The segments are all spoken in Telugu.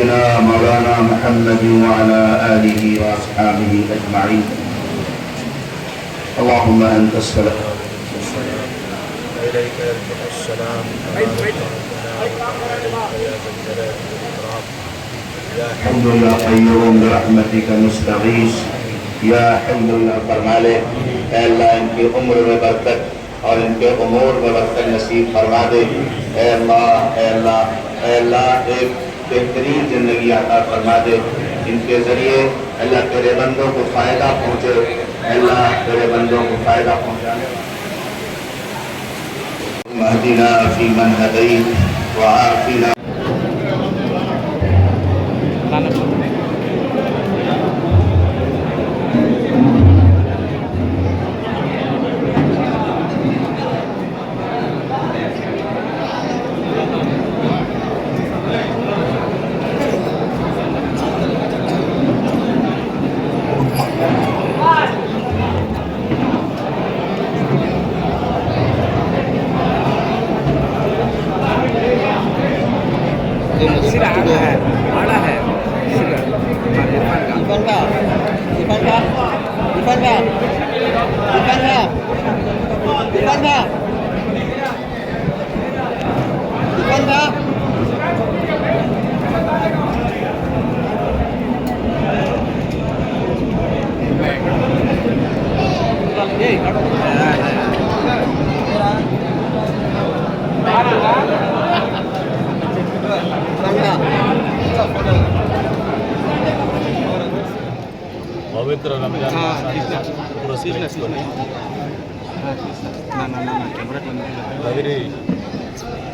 سيدنا مولانا محمد وعلى آله وأصحابه أجمعين. اللهم أنت السلام. وإليك السلام. الحمد لله قيوم برحمتك نستغيث. يا حمد لله فرمالك اے اللہ إن عمر میں اور إن کے أمور میں وقت نصیب فرما دے اے اللہ اے اللہ اے اللہ ایک بہترین زندگی عطا فرما دے۔ ان کے ذریعے اللہ تیرے بندوں کو فائدہ پہنچے۔ اللہ تیرے بندوں کو فائدہ پہنچانے۔ مہدینہ فی من ہدیت وعافینا۔ ప్రొసీజర్ మాసాన్ని పురస్కరించుకొని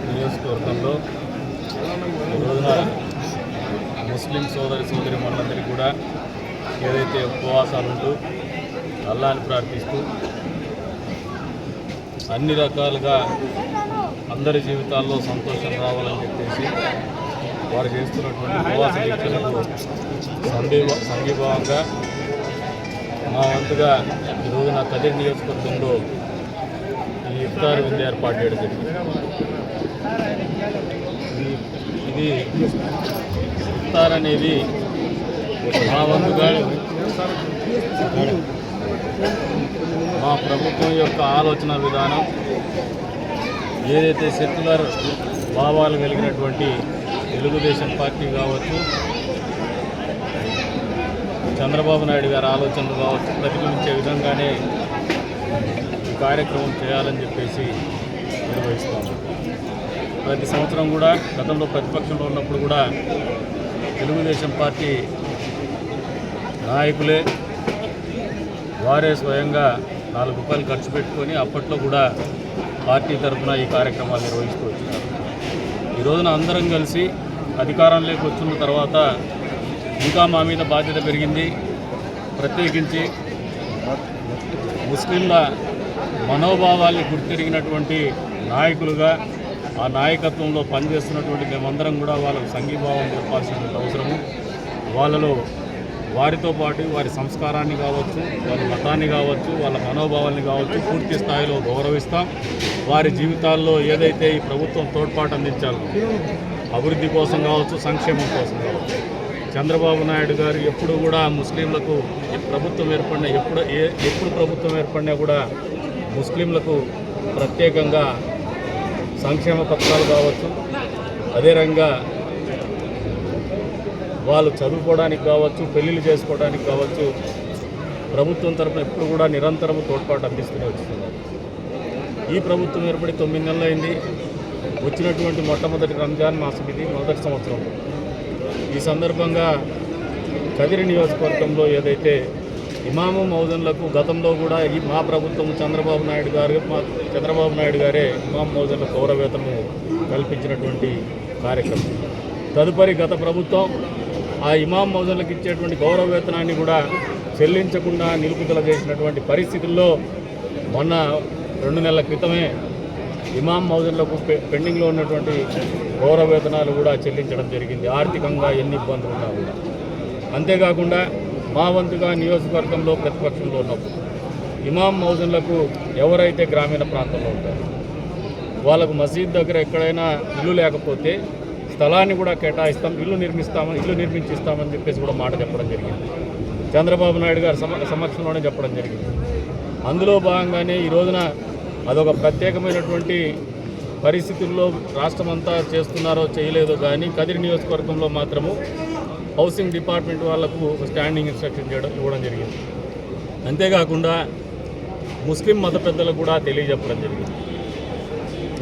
నియోజకవర్గంలో రోజున ముస్లిం సోదరి సోదరి మనందరికీ కూడా ఏదైతే ఉపవాసాలు ఉంటూ అల్లాని ప్రార్థిస్తూ అన్ని రకాలుగా అందరి జీవితాల్లో సంతోషం రావాలని చెప్పేసి వారు చేస్తున్నటువంటి ఉపవాస దీక్షలకు సంఘీభావంగా మా వంతుగా ఈరోజు నా కదిరి నియోజకవర్గంలో ఈ ఇఫ్తార్ విందు ఏర్పాటు చేయడం జరిగింది. ఇది- ఇది ఇఫ్తార్ అనేది మా వంతుగా మా ప్రభుత్వం యొక్క ఆలోచన విధానం ఏదైతే సెక్యులర్ భావాలు కలిగినటువంటి తెలుగుదేశం పార్టీ కావచ్చు చంద్రబాబు నాయుడు గారి ఆలోచనలు కావచ్చు ప్రతిబింబించే విధంగానే ఈ కార్యక్రమం చేయాలని చెప్పేసి నిర్వహిస్తాము ప్రతి సంవత్సరం కూడా గతంలో ప్రతిపక్షంలో ఉన్నప్పుడు కూడా తెలుగుదేశం పార్టీ నాయకులే వారే స్వయంగా నాలుగు రూపాయలు ఖర్చు పెట్టుకొని అప్పట్లో కూడా పార్టీ తరఫున ఈ కార్యక్రమాలు నిర్వహిస్తూ వచ్చినారు. ఈ రోజున అందరం కలిసి అధికారంలోకి వచ్చిన తర్వాత ఇంకా మా మీద బాధ్యత పెరిగింది. ప్రత్యేకించి ముస్లింల మనోభావాల్ని గుర్తిరిగినటువంటి నాయకులుగా ఆ నాయకత్వంలో పనిచేస్తున్నటువంటి మేమందరం కూడా వాళ్ళకు సంఘీభావం చెప్పాల్సినటువంటి అవసరము. వాళ్ళలో వారితో పాటు వారి సంస్కారాన్ని కావచ్చు వారి మతాన్ని కావచ్చు వాళ్ళ మనోభావాల్ని కావచ్చు పూర్తి స్థాయిలో గౌరవిస్తాం. వారి జీవితాల్లో ఏదైతే ఈ ప్రభుత్వం తోడ్పాటు అందించాలో అభివృద్ధి కోసం కావచ్చు సంక్షేమం కోసం కావచ్చు చంద్రబాబు నాయుడు గారు ఎప్పుడు కూడా ముస్లింలకు ప్రభుత్వం ఏర్పడిన ఎప్పుడు ఏ ఎప్పుడు ప్రభుత్వం ఏర్పడినా కూడా ముస్లింలకు ప్రత్యేకంగా సంక్షేమ పథకాలు కావచ్చు. అదే రంగా వాళ్ళు చదువుకోవడానికి కావచ్చు పెళ్ళిళ్ళు చేసుకోవడానికి కావచ్చు ప్రభుత్వం తరపున ఎప్పుడు కూడా నిరంతరం తోడ్పాటు అందిస్తూనే వస్తున్నారు. ఈ ప్రభుత్వం ఏర్పడి తొమ్మిది నెలలు అయింది వచ్చినటువంటి మొట్టమొదటి రంజాన్ మాసం ఇది మొదటి సంవత్సరం. ఈ సందర్భంగా కదిరి నియోజకవర్గంలో ఏదైతే ఇమాము మౌజన్లకు గతంలో కూడా ఈ మా ప్రభుత్వం చంద్రబాబు నాయుడు గారు మా చంద్రబాబు నాయుడు గారే ఇమాం మౌజన్ల గౌరవేతము కల్పించినటువంటి కార్యక్రమం. తదుపరి గత ప్రభుత్వం ఆ ఇమాం మౌజన్లకు ఇచ్చేటువంటి గౌరవవేతనాన్ని కూడా చెల్లించకుండా నిలుపుదల చేసినటువంటి పరిస్థితుల్లో మొన్న రెండు నెలల క్రితమే ఇమాం మౌజన్లకు పెండింగ్లో ఉన్నటువంటి గౌరవ వేతనాలు కూడా చెల్లించడం జరిగింది. ఆర్థికంగా ఎన్ని ఇబ్బందులు ఉన్నా కూడా. అంతేకాకుండా మా వంతుగా నియోజకవర్గంలో ప్రతిపక్షంలో ఉన్నప్పుడు ఇమాం మౌజన్లకు ఎవరైతే గ్రామీణ ప్రాంతంలో ఉంటారో వాళ్ళకు మసీద్ దగ్గర ఎక్కడైనా ఇల్లు లేకపోతే స్థలాన్ని కూడా కేటాయిస్తాం ఇల్లు నిర్మిస్తామని ఇల్లు నిర్మించిస్తామని చెప్పేసి కూడా మాట చెప్పడం జరిగింది. చంద్రబాబు నాయుడు గారి సమ సమక్షంలోనే చెప్పడం జరిగింది. అందులో భాగంగానే ఈ రోజున అదొక ప్రత్యేకమైనటువంటి పరిస్థితుల్లో రాష్ట్రమంతా చేస్తున్నారో చేయలేదో కానీ కదిరి నియోజకవర్గంలో మాత్రము హౌసింగ్ డిపార్ట్మెంట్ వాళ్ళకు స్టాండింగ్ ఇన్స్ట్రక్షన్ చేయడం ఇవ్వడం జరిగింది. అంతేకాకుండా ముస్లిం మత పెద్దలకు కూడా తెలియజెప్పడం జరిగింది.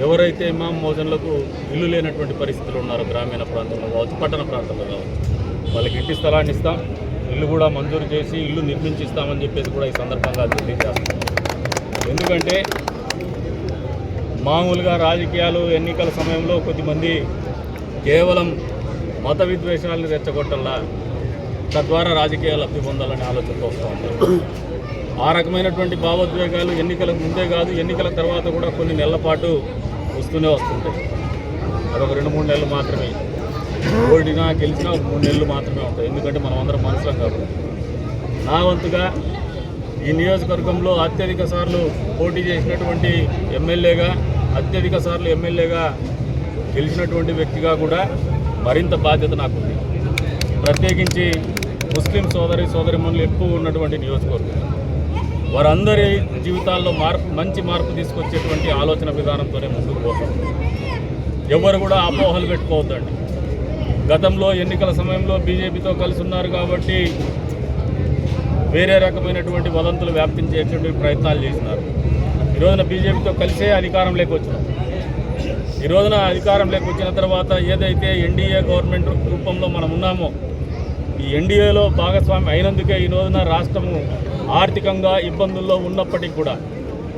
ఎవరైతే ఇమాం మోజన్లకు ఇల్లు లేనటువంటి పరిస్థితులు ఉన్నారో గ్రామీణ ప్రాంతంలో కావచ్చు పట్టణ ప్రాంతంలో కావచ్చు వాళ్ళకి ఇంటి స్థలాన్ని ఇస్తాం ఇల్లు కూడా మంజూరు చేసి ఇల్లు నిర్మించిస్తామని చెప్పేసి కూడా ఈ సందర్భంగా తెలియజేస్తాం ఎందుకంటే మామూలుగా రాజకీయాలు ఎన్నికల సమయంలో కొద్దిమంది కేవలం మత విద్వేషాలను రెచ్చగొట్టల్లా తద్వారా రాజకీయ లబ్ధి పొందాలనే ఆలోచనతో వస్తూ ఉంటారు ఆ రకమైనటువంటి భావోద్వేగాలు ఎన్నికలకు ముందే కాదు ఎన్నికల తర్వాత కూడా కొన్ని నెలల పాటు వస్తూనే వస్తుంటాయి. అదొక రెండు మూడు నెలలు మాత్రమే. ఓడినా గెలిచినా ఒక మూడు నెలలు మాత్రమే ఉంటాయి. ఎందుకంటే మనం అందరం మనుషులం కాబట్టి. నా వంతుగా ఈ నియోజకవర్గంలో అత్యధిక సార్లు పోటీ చేసినటువంటి ఎమ్మెల్యేగా అత్యధిక సార్లు ఎమ్మెల్యేగా గెలిచినటువంటి వ్యక్తిగా కూడా మరింత బాధ్యత నాకుంది. ప్రత్యేకించి ముస్లిం సోదరి సోదరిమణులు ఎక్కువ ఉన్నటువంటి నియోజకవర్గం. వారందరి జీవితాల్లో మార్పు మంచి మార్పు తీసుకొచ్చేటువంటి ఆలోచన విధానంతోనే ముందుకు పోతాం. ఎవరు కూడా అపోహలు పెట్టుకోవద్దండి. గతంలో ఎన్నికల సమయంలో బీజేపీతో కలిసి ఉన్నారు కాబట్టి వేరే రకమైనటువంటి వదంతులు వ్యాప్తించేటువంటి ప్రయత్నాలు చేసినారు. ఈ రోజున బీజేపీతో కలిసే అధికారం వచ్చినాం ఈ రోజున అధికారం వచ్చిన తర్వాత ఏదైతే ఎన్డీఏ గవర్నమెంట్ రూపంలో మనం ఉన్నామో ఈ ఎన్డీఏలో భాగస్వామి అయినందుకే ఈ రోజున రాష్ట్రము ఆర్థికంగా ఇబ్బందుల్లో ఉన్నప్పటికీ కూడా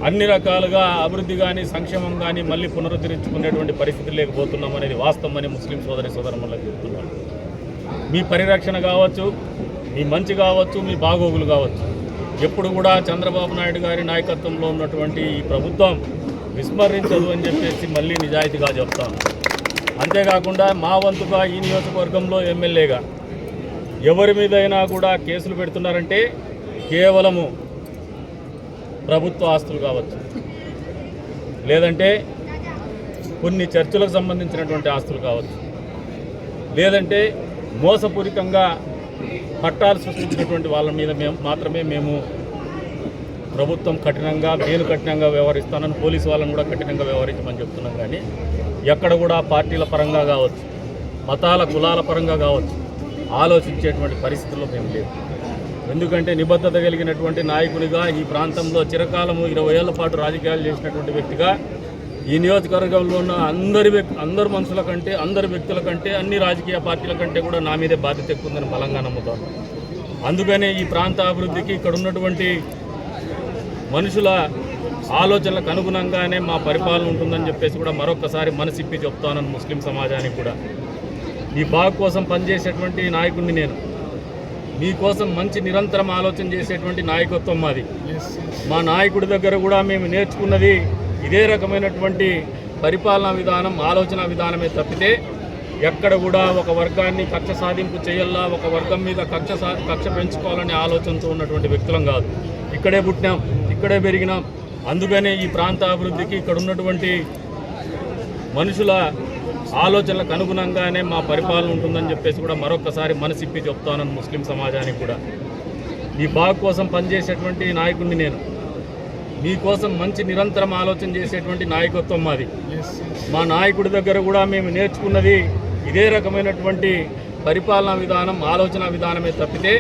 అన్ని రకాలుగా అభివృద్ధి కానీ సంక్షేమం కానీ మళ్ళీ పునరుద్ధరించుకునేటువంటి పరిస్థితి లేకపోతున్నాం అనేది వాస్తవం అని ముస్లిం సోదరి సోదరములకు చెప్తున్నాను. మీ పరిరక్షణ కావచ్చు మీ మంచి కావచ్చు మీ బాగోగులు కావచ్చు. ఎప్పుడు కూడా చంద్రబాబు నాయుడు గారి నాయకత్వంలో ఉన్నటువంటి ఈ ప్రభుత్వం విస్మరించదు అని చెప్పేసి మళ్ళీ నిజాయితీగా చెప్తాను అంతేకాకుండా మా వంతుగా ఈ నియోజకవర్గంలో ఎమ్మెల్యేగా ఎవరి మీదైనా కూడా కేసులు పెడుతున్నారంటే కేవలము ప్రభుత్వ ఆస్తులు కావచ్చు. లేదంటే కొన్ని చర్చలకు సంబంధించినటువంటి ఆస్తులు కావచ్చు. లేదంటే మోసపూరితంగా పట్టాలు సృష్టించినటువంటి వాళ్ళ మీద మేము మాత్రమే మేము ప్రభుత్వం కఠినంగా నేను కఠినంగా వ్యవహరిస్తానని పోలీసు వాళ్ళని కూడా కఠినంగా వ్యవహరించమని చెప్తున్నాం కానీ ఎక్కడ కూడా పార్టీల పరంగా కావచ్చు మతాల కులాల పరంగా కావచ్చు ఆలోచించేటువంటి పరిస్థితుల్లో మేము లేదు ఎందుకంటే నిబద్ధత కలిగినటువంటి నాయకునిగా ఈ ప్రాంతంలో చిరకాలము ఇరవై ఏళ్ళ పాటు రాజకీయాలు చేసినటువంటి వ్యక్తిగా ఈ నియోజకవర్గంలో ఉన్న అందరి వ్యక్తి అందరు మనుషుల కంటే అందరి వ్యక్తుల కంటే అన్ని రాజకీయ పార్టీల కంటే కూడా నా మీదే బాధ్యత ఎక్కువ ఉందని బలంగా నమ్ముతాను. అందుకనే ఈ ప్రాంత అభివృద్ధికి ఇక్కడ ఉన్నటువంటి మనుషుల ఆలోచనలకు అనుగుణంగానే మా పరిపాలన ఉంటుందని చెప్పేసి కూడా మరొకసారి మనసిప్పి చెప్తానని ముస్లిం సమాజానికి కూడా. మీ బాగు కోసం పనిచేసేటువంటి నాయకుడిని నేను. మీకోసం మంచి నిరంతరం ఆలోచన చేసేటువంటి నాయకత్వం మాది. మా నాయకుడి దగ్గర కూడా మేము నేర్చుకున్నది ఇదే రకమైనటువంటి పరిపాలనా విధానం ఆలోచన విధానమే తప్పితే ఎక్కడ కూడా ఒక వర్గాన్ని కక్ష సాధింపు చేయాలా ఒక వర్గం మీద కక్ష సా కక్ష పెంచుకోవాలనే ఆలోచనతో ఉన్నటువంటి వ్యక్తులం కాదు. ఇక్కడే పుట్టినాం ఇక్కడే పెరిగినాం. అందుకనే ఈ ప్రాంత అభివృద్ధికి ఇక్కడ ఉన్నటువంటి మనుషుల ఆలోచనలకు అనుగుణంగానే మా పరిపాలన ఉంటుందని చెప్పేసి కూడా మరొకసారి మనసిప్పి చెప్తానని ముస్లిం సమాజానికి కూడా. ఈ బాగు కోసం పనిచేసేటువంటి నాయకుడిని నేను. మీకోసం మంచి నిరంతరం ఆలోచన చేసేటువంటి నాయకత్వం మాది. మా నాయకుడి దగ్గర కూడా మేము నేర్చుకున్నది ఇదే రకమైనటువంటి పరిపాలనా విధానం ఆలోచన విధానమే తప్పితే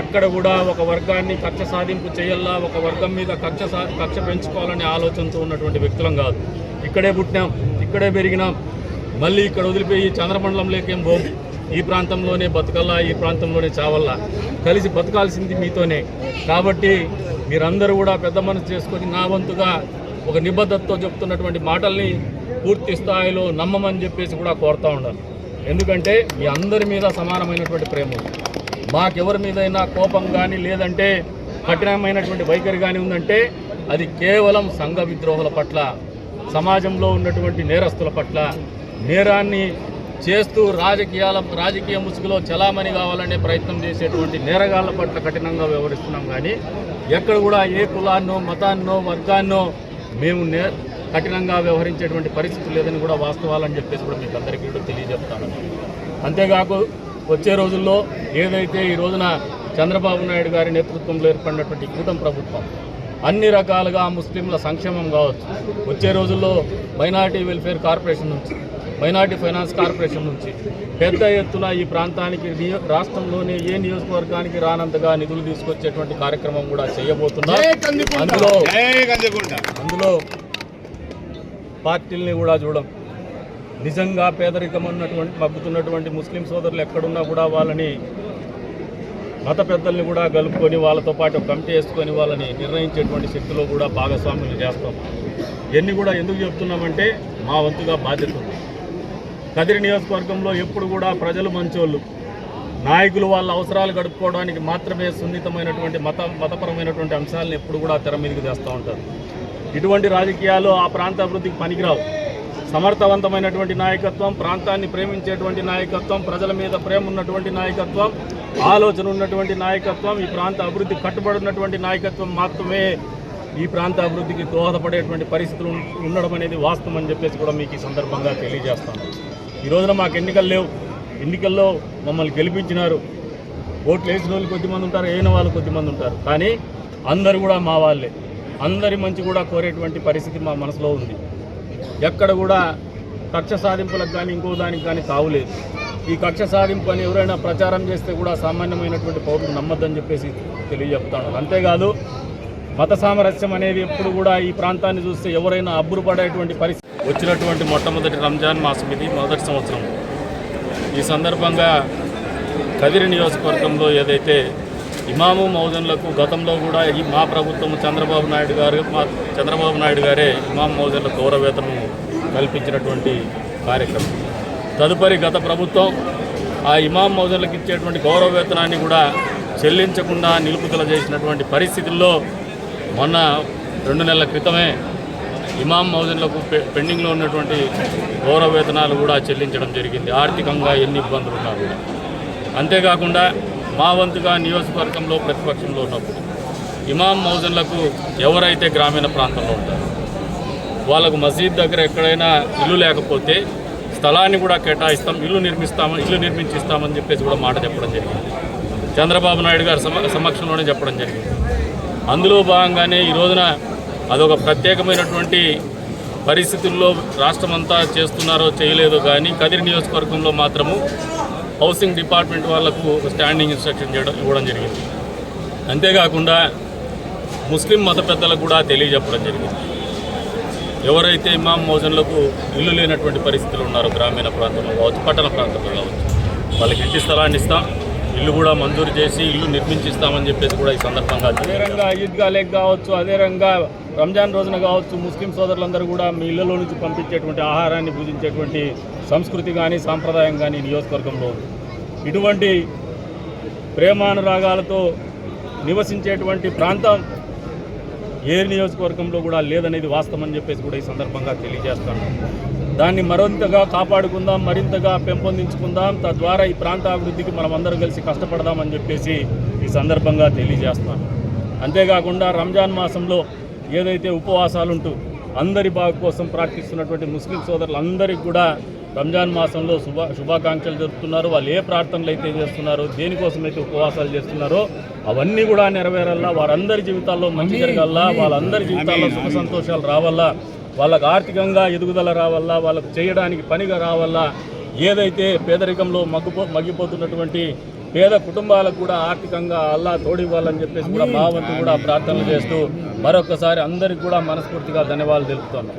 ఎక్కడ కూడా ఒక వర్గాన్ని కక్ష సాధింపు చేయాలా ఒక వర్గం మీద కక్ష సా కక్ష పెంచుకోవాలనే ఆలోచనతో ఉన్నటువంటి వ్యక్తులం కాదు. ఇక్కడే పుట్టినాం ఇక్కడే పెరిగినాం. మళ్ళీ ఇక్కడ వదిలిపోయి చంద్రమండలంలోకేం పోం. ఈ ప్రాంతంలోనే బతకల్లా ఈ ప్రాంతంలోనే చావల్లా. కలిసి బతకాల్సింది మీతోనే. కాబట్టి మీరందరూ కూడా పెద్ద మనసు చేసుకొని నా వంతుగా ఒక నిబద్ధతతో చెప్తున్నటువంటి మాటల్ని పూర్తి స్థాయిలో నమ్మమని చెప్పేసి కూడా కోరుతూ ఉన్నాను ఎందుకంటే మీ అందరి మీద సమానమైనటువంటి ప్రేమ మాకెవరి మీదైనా కోపం కానీ లేదంటే కఠినమైనటువంటి వైఖరి కానీ ఉందంటే అది కేవలం సంఘ విద్రోహుల పట్ల సమాజంలో ఉన్నటువంటి నేరస్తుల పట్ల నేరాన్ని చేస్తూ రాజకీయాల రాజకీయ ముసుగులో చలామణి కావాలనే ప్రయత్నం చేసేటువంటి నేరగాళ్ళ పట్ల కఠినంగా వ్యవహరిస్తున్నాం కానీ ఎక్కడ కూడా ఏ కులాన్నో మతాన్నో వర్గాన్నో మేము నే కఠినంగా వ్యవహరించేటువంటి పరిస్థితి లేదని కూడా వాస్తవాలని చెప్పేసి కూడా మీకు అందరికీ కూడా తెలియజెప్తాను. అంతేకాకు వచ్చే రోజుల్లో ఏదైతే ఈ రోజున చంద్రబాబు నాయుడు గారి నేతృత్వంలో ఏర్పడినటువంటి కూటమి ప్రభుత్వం అన్ని రకాలుగా ముస్లింల సంక్షేమం కావచ్చు. వచ్చే రోజుల్లో మైనారిటీ వెల్ఫేర్ కార్పొరేషన్ నుంచి మైనారిటీ ఫైనాన్స్ కార్పొరేషన్ నుంచి పెద్ద ఎత్తున ఈ ప్రాంతానికి రాష్ట్రంలోని ఏ నియోజకవర్గానికి రానంతగా నిధులు తీసుకొచ్చేటువంటి కార్యక్రమం కూడా చేయబోతున్నాం అందులో అందులో పార్టీల్ని కూడా చూడం. నిజంగా పేదరికం ఉన్నటువంటి మగ్గుతున్నటువంటి ముస్లిం సోదరులు ఎక్కడున్నా కూడా వాళ్ళని మత పెద్దల్ని కూడా కలుపుకొని వాళ్ళతో పాటు ఒక కమిటీ వేసుకొని వాళ్ళని నిర్ణయించేటువంటి శక్తిలో కూడా భాగస్వాములు చేస్తాం. ఇవన్నీ కూడా ఎందుకు చెప్తున్నామంటే మా వంతుగా బాధ్యత ఉంది. కదిరి నియోజకవర్గంలో ఎప్పుడు కూడా ప్రజలు మంచోళ్ళు. నాయకులు వాళ్ళ అవసరాలు గడుపుకోవడానికి మాత్రమే సున్నితమైనటువంటి మత మతపరమైనటువంటి అంశాలను ఎప్పుడు కూడా తెర మీదకి తెస్తూ ఉంటారు. ఇటువంటి రాజకీయాలు ఆ ప్రాంత అభివృద్ధికి పనికిరావు. సమర్థవంతమైనటువంటి నాయకత్వం ప్రాంతాన్ని ప్రేమించేటువంటి నాయకత్వం ప్రజల మీద ప్రేమ ఉన్నటువంటి నాయకత్వం ఆలోచన ఉన్నటువంటి నాయకత్వం ఈ ప్రాంత అభివృద్ధి కట్టుబడినటువంటి నాయకత్వం మాత్రమే ఈ ప్రాంత అభివృద్ధికి దోహదపడేటువంటి పరిస్థితులు ఉండడం అనేది వాస్తవం అని చెప్పేసి కూడా మీకు ఈ సందర్భంగా తెలియజేస్తాను. ఈ రోజున మాకు ఎన్నికలు లేవు. ఎన్నికల్లో మమ్మల్ని గెలిపించినారు. ఓట్లు వేసిన వాళ్ళు కొద్దిమంది ఉంటారు వేయని వాళ్ళు కొద్దిమంది ఉంటారు. కానీ అందరు కూడా మా వాళ్ళే. అందరి మంచి కూడా కోరేటువంటి పరిస్థితి మా మనసులో ఉంది. ఎక్కడ కూడా కక్ష సాధింపులకు కానీ ఇంకో దానికి కానీ తావులేదు ఈ కక్ష సాధింపు అని ఎవరైనా ప్రచారం చేస్తే కూడా సామాన్యమైనటువంటి పౌరులు నమ్మద్దని చెప్పేసి తెలియజెప్తాను. అంతేకాదు మత సామరస్యం అనేది ఎప్పుడు కూడా ఈ ప్రాంతాన్ని చూస్తే ఎవరైనా అబ్బురుపడేటువంటి పరిస్థితి వచ్చినటువంటి మొట్టమొదటి రంజాన్ మాసం ఇది మొదటి సంవత్సరం. ఈ సందర్భంగా కదిరి నియోజకవర్గంలో ఏదైతే ఇమాము మౌజన్లకు గతంలో కూడా ఈ మా ప్రభుత్వం చంద్రబాబు నాయుడు గారు మా చంద్రబాబు నాయుడు గారే ఇమాము మౌజన్లకు గౌరవేతనం కల్పించినటువంటి కార్యక్రమం. తదుపరి గత ప్రభుత్వం ఆ ఇమాం మౌజన్లకు ఇచ్చేటువంటి గౌరవవేతనాన్ని కూడా చెల్లించకుండా నిలుపుదల చేసినటువంటి పరిస్థితుల్లో మొన్న రెండు నెలల క్రితమే ఇమాం మౌజన్లకు పె- పెండింగ్లో ఉన్నటువంటి గౌరవ వేతనాలు కూడా చెల్లించడం జరిగింది. ఆర్థికంగా ఎన్ని ఇబ్బందులు ఉన్నా కూడా అంతేకాకుండా మా వంతుగా నియోజకవర్గంలో ప్రతిపక్షంలో ఉన్నప్పుడు ఇమాం మౌజన్లకు ఎవరైతే గ్రామీణ ప్రాంతంలో ఉంటారో వాళ్ళకు మసీద్ దగ్గర ఎక్కడైనా ఇల్లు లేకపోతే స్థలాన్ని కూడా కేటాయిస్తాం ఇల్లు నిర్మిస్తామని ఇల్లు నిర్మించిస్తామని చెప్పేసి కూడా మాట చెప్పడం జరిగింది. చంద్రబాబు నాయుడు గారి సమ సమక్షంలోనే చెప్పడం జరిగింది. అందులో భాగంగానే ఈ రోజున అదొక ప్రత్యేకమైనటువంటి పరిస్థితుల్లో రాష్ట్రమంతా చేస్తున్నారో చేయలేదో కానీ కదిరి నియోజకవర్గంలో మాత్రము హౌసింగ్ డిపార్ట్మెంట్ వాళ్ళకు స్టాండింగ్ ఇన్స్ట్రక్షన్ చేయడం ఇవ్వడం జరిగింది. అంతేకాకుండా ముస్లిం మత పెద్దలకు కూడా తెలియజెప్పడం జరిగింది. ఎవరైతే ఇమాం మోజన్లకు ఇల్లు లేనటువంటి పరిస్థితులు ఉన్నారో గ్రామీణ ప్రాంతంలో కావచ్చు పట్టణ ప్రాంతంలో కావచ్చు వాళ్ళకి ఇంటి స్థలాన్ని ఇస్తాం. ఇల్లు కూడా మంజూరు చేసి ఇల్లు నిర్మించిస్తామని చెప్పేసి కూడా ఈ సందర్భంగా అదే రంగా ఈద్గా లేక్ కావచ్చు అదే రంగా రంజాన్ రోజున కావచ్చు ముస్లిం సోదరులందరూ కూడా మీ ఇళ్ళలో నుంచి పంపించేటువంటి ఆహారాన్ని పూజించేటువంటి సంస్కృతి కానీ సాంప్రదాయం కానీ నియోజకవర్గంలో ఇటువంటి ప్రేమానురాగాలతో నివసించేటువంటి ప్రాంతం ఏ నియోజకవర్గంలో కూడా లేదనేది వాస్తవం అని చెప్పేసి కూడా ఈ సందర్భంగా తెలియజేస్తాను. దాన్ని మరింతగా కాపాడుకుందాం మరింతగా పెంపొందించుకుందాం. తద్వారా ఈ ప్రాంత అభివృద్ధికి మనం అందరం కలిసి కష్టపడదామని చెప్పేసి ఈ సందర్భంగా తెలియజేస్తాను అంతేకాకుండా రంజాన్ మాసంలో ఏదైతే ఉపవాసాలుంటూ అందరి బాగు కోసం ప్రార్థిస్తున్నటువంటి ముస్లిం సోదరులు అందరికీ కూడా రంజాన్ మాసంలో శుభ శుభాకాంక్షలు జరుపుతున్నారు వాళ్ళు ఏ ప్రార్థనలు అయితే చేస్తున్నారో దేనికోసం అయితే ఉపవాసాలు చేస్తున్నారో అవన్నీ కూడా నెరవేరల్లా వారందరి జీవితాల్లో మంచి జరగల్లా వాళ్ళందరి జీవితాల్లో సుఖ సంతోషాలు రావాలా? వాళ్ళకు ఆర్థికంగా ఎదుగుదల రావాలా వాళ్ళకు చేయడానికి పనిగా రావాలా ఏదైతే పేదరికంలో మగ్గిపో మగ్గిపోతున్నటువంటి పేద కుటుంబాలకు కూడా ఆర్థికంగా అల్లా తోడివ్వాలని చెప్పేసి కూడా మా వంతు కూడా ప్రార్థనలు చేస్తూ మరొకసారి అందరికి కూడా మనస్ఫూర్తిగా ధన్యవాదాలు తెలుపుతున్నాం.